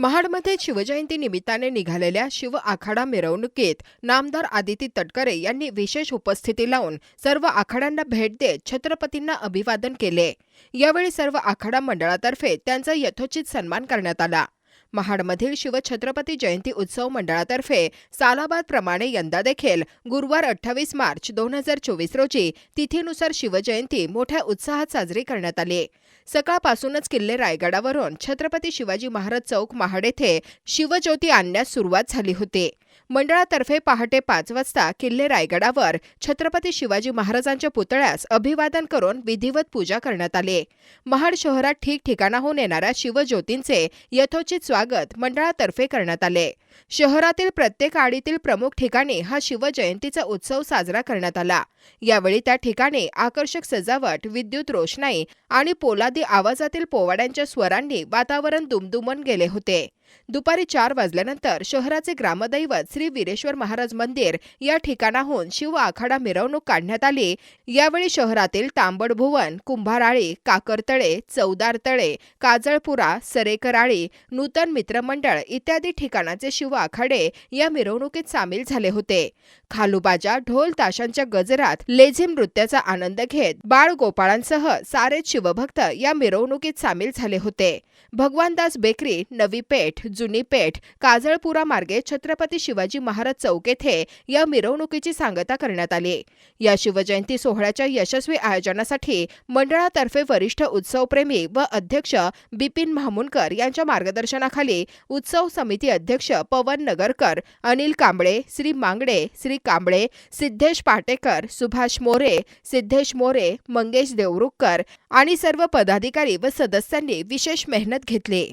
महाडमध्ये शिवजयंती निमित्ताने निघालेल्या शिव आखाडा मिरवणुकीत नामदार आदिती तटकरे यांनी विशेष उपस्थिती लावून सर्व आखाड्यांना भेट देत छत्रपतींना अभिवादन केले. यावेळी सर्व आखाडा मंडळातर्फे त्यांचा यथोचित सन्मान करण्यात आला. महाडमधील शिवछत्रपती जयंती उत्सव मंडळातर्फे सालाबादप्रमाणे यंदा देखील गुरुवार अठ्ठावीस मार्च दोन हजार चोवीस रोजी तिथीनुसार शिवजयंती मोठ्या उत्साहात साजरी करण्यात आली. सकाळपासूनच किल्ले रायगडावरून छत्रपती शिवाजी महाराज चौक महाड येथे शिवज्योती आणण्यास सुरुवात झाली होती. मंडळातर्फे पहाटे पाच वाजता किल्ले रायगडावर छत्रपती शिवाजी महाराजांच्या पुतळ्यास अभिवादन करून विधिवत पूजा करण्यात आली. महाड शहरात ठिकठिकाणाहून येणाऱ्या शिवज्योतींचे यथोचित स्वागत मंडळातर्फे करण्यात आले. शहरातील प्रत्येक आडीतील प्रमुख ठिकाणी हा शिवजयंतीचा उत्सव साजरा करण्यात आला. यावेळी त्या ठिकाणी आकर्षक सजावट विद्युत रोषणाई आणि पोलादी आवाजातील पोवाड्यांच्या स्वरांनी वातावरण दुमदुमून गेले होते. दुपारी चार वाजल्यानंतर शहराचे ग्रामदैवत श्री वीरेश्वर महाराज मंदिर या ठिकाणाहून शिव आखाडा मिरवणूक काढण्यात आली. यावेळी शहरातील तांबडभुवन कुंभाराळी काकरतळे चौदारतळे काजळपुरा सरेकराळी नूतन मित्रमंडळ इत्यादी ठिकाणाचे शिव आखाडे या मिरवणुकीत सामील झाले होते. खालुबाजा ढोल ताशांच्या गजरात लेझिम नृत्याचा आनंद घेत बाळ गोपाळांसह सारेच शिवभक्त या मिरवणुकीत सामील झाले होते. भगवानदास बेकरी नवी पेठ जुनी पेठ काजळपुरा मार्गे छत्रपती शिवाजी महाराज चौक येथे या मिरवणुकीची सांगता करण्यात आली. या शिवजयंती सोहळ्याच्या यशस्वी आयोजनासाठी मंडळातर्फे वरिष्ठ उत्सवप्रेमी व अध्यक्ष बिपिन म्हामुनकर यांच्या मार्गदर्शनाखाली उत्सव समिती अध्यक्ष पवन नगरकर अनिल कांबळे श्री मांगडे श्री कांबळे सिद्धेश पाटेकर सुभाष मोरे सिद्धेश मोरे मंगेश देवरुखकर आणि सर्व पदाधिकारी व सदस्यांनी विशेष मेहनत घेतली.